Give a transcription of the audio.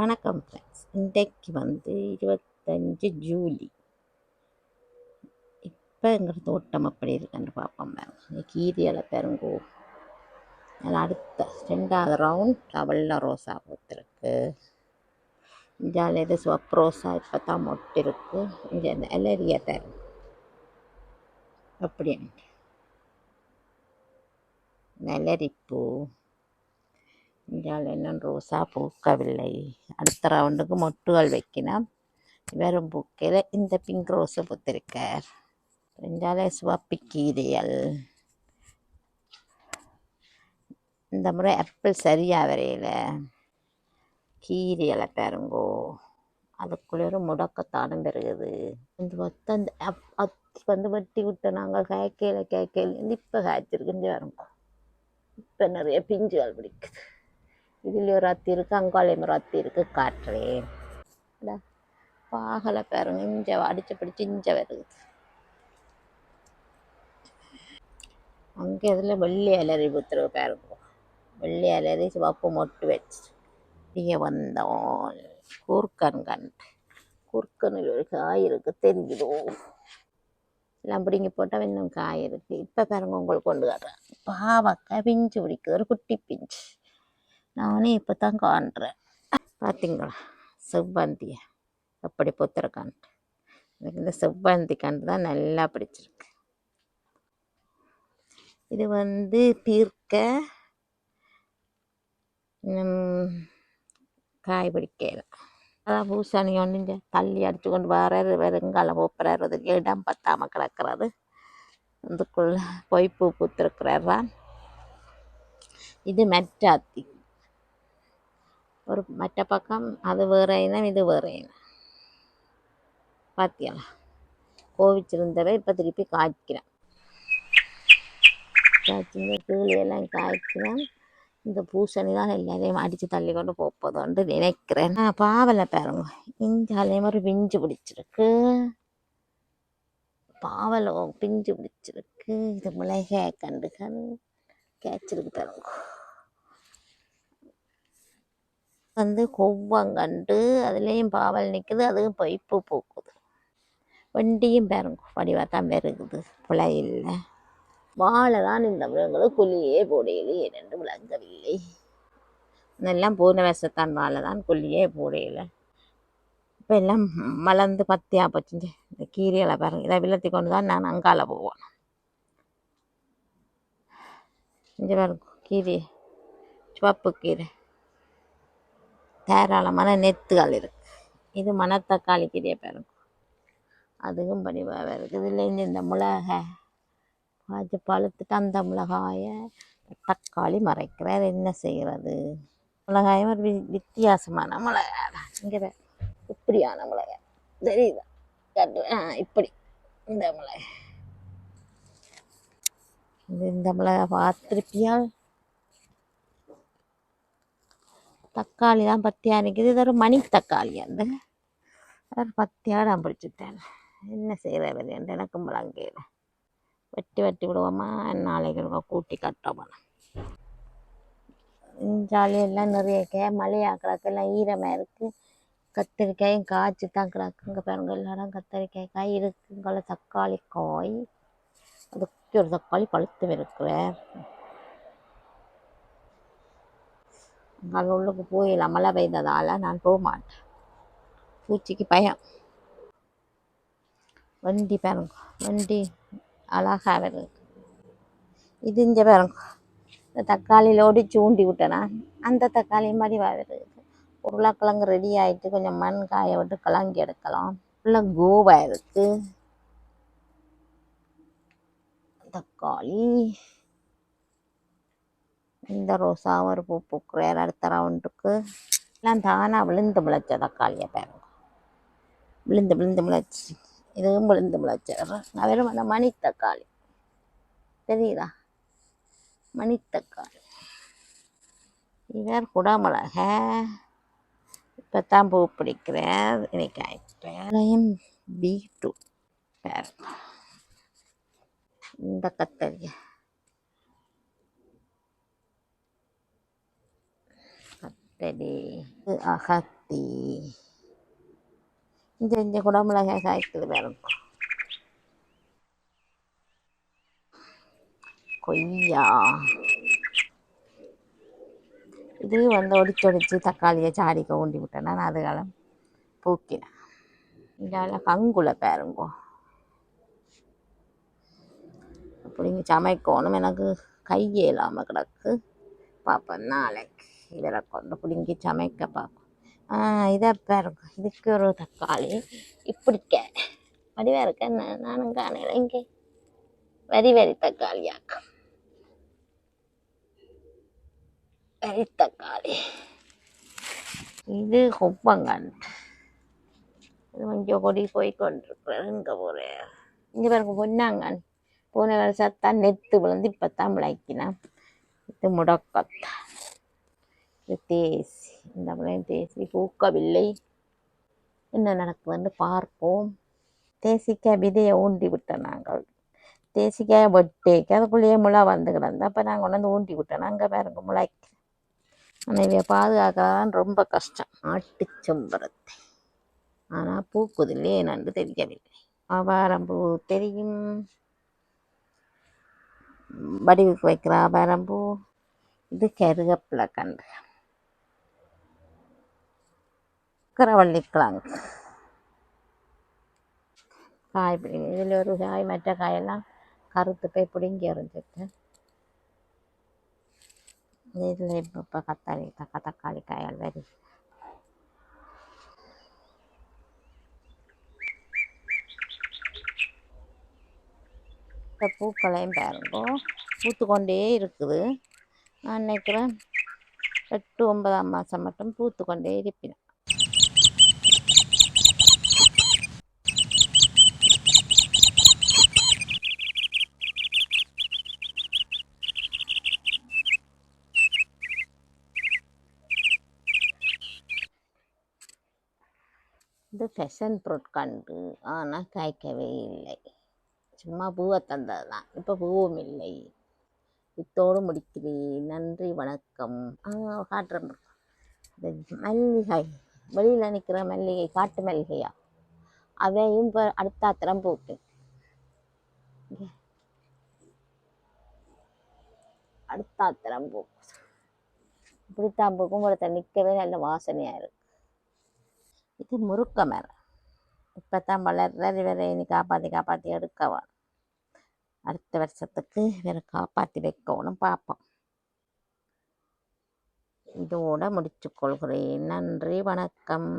வணக்கம் ஃப்ரெண்ட்ஸ் இன்றைக்கு வந்து இருபத்தஞ்சு ஜூலி. இப்போ எங்கள் தோட்டம் அப்படி இருக்குன்னு பார்ப்போம் பாருங்க கீரியில் பாருங்கோ. அதில் அடுத்த ரெண்டாவது ரவுண்ட் வெள்ளை ரோஸா பூத்திருக்கு. இஞ்சால் இது சிவப்பு ரோஸா இப்போ தான் மொட்டு இருக்குது இங்கே இந்த எலரியா பாருங்க. அப்படி நெலரிப்பூ இந்தியாவில் இன்னும் ரோசா பூக்கவில்லை அடுத்த ரவுண்டுக்கு மொட்டுகள் வைக்கணும். வெறும் பூக்கையில் இந்த பிங்க் ரோஸை பூத்திருக்கார் இந்தியாவில் சிவப்பு கீரையல் இந்த முறை ஆப்பிள் சரியாக வரையில். கீரைகளை பாருங்கோ. அதுக்குள்ளே ஒரு முடக்கத்தானம் பெருகுது. இந்த மொத்தம் அந்த அத்தி வந்து வெட்டி விட்டு நாங்கள் கேட்கையில் காய்க்கையில் இப்போ காய்ச்சிருக்கு பாருங்கோ. இப்போ நிறைய பிஞ்சுகள் பிடிக்குது. இதில் ஒரு அத்தி இருக்குது அங்காளையும் ஒரு அத்தி இருக்குது காட்டுறேன் பாகலை பாருங்க இஞ்ச அடிச்சு பிடிச்சி இஞ்ச வருது. அங்கே இதில் வெள்ளி அலறி புத்துரு பாருங்க. வெள்ளி அலறி சிவப்பு மொட்டு வச்சு. இங்கே வந்தோம் கூர்க்கன் கண்டு குறுக்கனில் ஒரு காய் இருக்கு தெரியுதோ? எல்லாம் பிடிங்கி போட்டால் இன்னும் காய் இருக்கு. இப்போ பாருங்க உங்களுக்கு கொண்டு வர்றேன். பாவக்காய் பிஞ்சு பிடிக்குது ஒரு குட்டி பிஞ்சு. நானும் இப்போ தான் காண்றேன். பார்த்தீங்களா செவ்வந்திய. எப்படி பொத்துருக்கான்ட்டு எனக்கு இந்த செவ்வந்தி கண்டு தான் நல்லா பிடிச்சிருக்கு. இது வந்து பீர்க்க காய் பிடிக்கல அதான் பூசணி ஒன்று தள்ளி அடித்து கொண்டு வராரு வெறுங்காலம் போப்புறாரு அதுக்கு இடம் பத்தாமல் கிடக்கிறாரு. அதுக்குள்ள பொய்ப்பூ பூத்திருக்கிறாரா இது மெட்டாத்தி ஒரு மற்ற பக்கம் அது வேற இனம் இது வேற இனம் பாத்தியலா கோவிச்சிருந்தவை இப்போ திருப்பி காய்க்கிறேன். காய்ச்சிங்க கீழெல்லாம் காய்க்கிறேன். இந்த பூசணி தான் எல்லாரையும் அடித்து தள்ளி கொண்டு போப்பதுண்டு நினைக்கிறேன். நான் பாவலை பாருங்க. இஞ்சாலையும் ஒரு பிஞ்சு பிடிச்சிருக்கு. பாவலை பிஞ்சு பிடிச்சிருக்கு. இது மிளகாய் கண்டுகள். கேச்சிருக்கு பாருங்க. வந்து கொவ்வங்கண்டு அதுலேயும் பாவல் நிற்குது அதுவும் பைப்பு பூக்குது. வண்டியும் பாருங்க வடிவாக தான் பெருகுது பிழை இல்லை. வாழை தான் இந்த மிருகங்களும் குழியே போடையிலே ரெண்டு விளங்கவில்லை. இதெல்லாம் பூர்ண வசத்தான் வாழை தான் குழியே போடையில இப்போ எல்லாம் மலர்ந்து பத்தியா போச்சுங்க. இந்த கீரைகளை பாருங்க இதை விளத்தி கொண்டு தான் நான் அங்கால போவேன் இங்கே பாருங்க கீரை சிவப்பு கீரை. ஏராளமான நெத்துகள் இருக்குது இது மணத்தக்காளி கீரையை பாருங்க அதுவும் படிவாக இருக்குது. இல்லை இந்த இந்த மிளகாய் காய்ச்சி பழுத்துட்டு அந்த மிளகாயை தக்காளி மறைக்கிறார். என்ன செய்கிறது மிளகாயும் ஒரு வி- வித்தியாசமான மிளகாய் தான் இங்கே இப்படியான மிளகாய் தெரியுதா? இப்படி. இந்த மிளகாய் இது இந்த மிளகாய் பார்த்துருப்பியால் தக்காளி தான் பத்தியாக இருக்குது இது ஒரு மணி தக்காளி அந்த. ஒரு பத்தியாக நான் பிடிச்சிட்டேன். என்ன செய்கிற என்று எனக்கும் வெட்டி வெட்டி விடுவோமா? நாளைக்கு ஒருக்கா கூட்டி கட்டோமா ஜாலியெல்லாம் நிறைய கே மழையாக கிடக்கெல்லாம் ஈரமாக இருக்குது கத்திரிக்காயும் காய்ச்சி தான் கிடக்குங்க பாருங்க எல்லா கத்திரிக்காய் காய் இருக்குங்கள தக்காளி காய். அதுக்கு ஒரு தக்காளி பழுத்து இருக்கிறேன் நான் உள்ளுக்கு போயிடலாம் மழை பெய்ததால் நான் போக மாட்டேன் பூச்சிக்கு பயம் வண்டி பாருங்க வண்டி அழகா வருது இது இங்கே பாருங்க இந்த தக்காளியில் ஒடிச்சு ஊண்டி விட்டேனா அந்த தக்காளி மாதிரி வருது உருளைக்கிழங்கு ரெடி ஆகிட்டு கொஞ்சம் மண் காய விட்டு கிளங்கி எடுக்கலாம் ஃபுல்லாக கோவா இருக்குது தக்காளி இந்த ரோசாவும் ஒரு பூ பூக்குறார் அடுத்த ரவுண்டுக்கு எல்லாம் தானாக விழுந்து முளைச்ச தக்காளியை பாருங்க. விழுந்து விழுந்து முளைச்சி. இதுவும் விழுந்து முளைச்ச. வெறும் அந்த மணி தக்காளி தெரியுதா? மணி தக்காளி இவர் குடமிளக. இப்போ தான் பூ பிடிக்கிறார் இன்னைக்கு ஆயிடுச்சு பீட்ரூட். பாருங்க. இந்த கத்தரிக்காய் கத்தரி அகத்தி இந்த இந்த குடமிளகாய் காய்க்குது பாருங்க கொய்யா இது வந்து ஒடிச்சு ஒடிச்சு தக்காளியை சாடிக்க ஊண்டி விட்டேன்னா நான் அதுகாலம் பூக்கினேன் இதால் கங்குல பாருங்கோ அப்படிங்க சமைக்கணும் எனக்கு கையே இல்லாமல் கிடக்கு பார்ப்பேன் நாளைக்கு இதில் கொண்டு பிடிங்கி சமைக்க பார்ப்போம் இதை பாருங்க. இதுக்கு ஒரு தக்காளி. இப்படிக்க வடிவாக இருக்க. நானும் காணல இங்கே. வரி வரி தக்காளியாக்கம் வரி தக்காளி. இது கொப்பங்கன். இது கொஞ்சம் கொடி போய் கொண்டிருக்கிறேன் இங்கே போகிறேன் இங்கே பாருங்க பொன்னாங்கன். போன வருஷத்தான் நெத்து விழுந்து இப்போ தான் முளைக்கினேன் இது முடக்கத்தான். தேசி இந்த முறையும் தேசி பூக்கவில்லை. என்ன நடக்குதுன்னு பார்ப்போம். தேசிக்காய் விதையை ஊண்டி விட்டோம் நாங்கள். தேசிக்காய் வெட்டேக்கு அதுக்குள்ளேயே முளை வந்து கிடந்து. அப்போ நாங்கள் கொண்டு வந்து ஊண்டி விட்டோம். நாங்கள் பாருங்க முளைக்கு ஆனால் இதை ரொம்ப கஷ்டம். ஆட்டு செம்பருத்தி. ஆனால் பூக்குதில்லையே நன்று தெரியவில்லை. ஆவாரம்பூ தெரியும். வடிவுக்கு வைக்கிற ஆவாரம்பூ இது கருகப்பில கன்று. கரவள்ளிக்கிழங்கு காய் பிடிங்க இதில் ஒரு காய் மற்ற காயெல்லாம் கருத்து போய் பிடுங்கி எறிஞ்சிட்டு. இதில் இப்போ இப்போ கத்தாழி தக்கா தக்காளி காயால் வருது இந்த பூக்களையும் பாருங்கோ பூத்து கொண்டே இருக்குது. நான் நினைக்கிறேன் எட்டு ஒன்பதாம் மாதம் மட்டும் பூத்து கொண்டே இருப்பினேன் இந்த ஃபெஷன் பொருட்காண்டு ஆனால் காய்க்கவே இல்லை. சும்மா பூவை தந்தது தான். இப்போ பூவும் இல்லை. இத்தோடு முடிக்கிறேன். நன்றி வணக்கம். காட்டுற காட்டுறேன் இந்த மல்லிகை. வெளியில் நிற்கிற மல்லிகை காட்டு மல்லிகையா? அவையும் இப்போ அடுத்தாத்திரம் போட்டு. அடுத்தாத்திரம் போக்கும் இப்படித்தான் பூக்கும் ஒருத்தர் நிற்கவே நல்ல வாசனையாக இருக்கும் இது முறுக்க மரம் இப்போ தான் வளர்றது இவரை இனி காப்பாற்றி காப்பாற்றி எடுக்கவா. அடுத்த வருஷத்துக்கு இவரை காப்பாற்றி வைக்கணும் பார்ப்போம் இதோட முடிச்சுக்கொள்கிறேன் நன்றி வணக்கம்.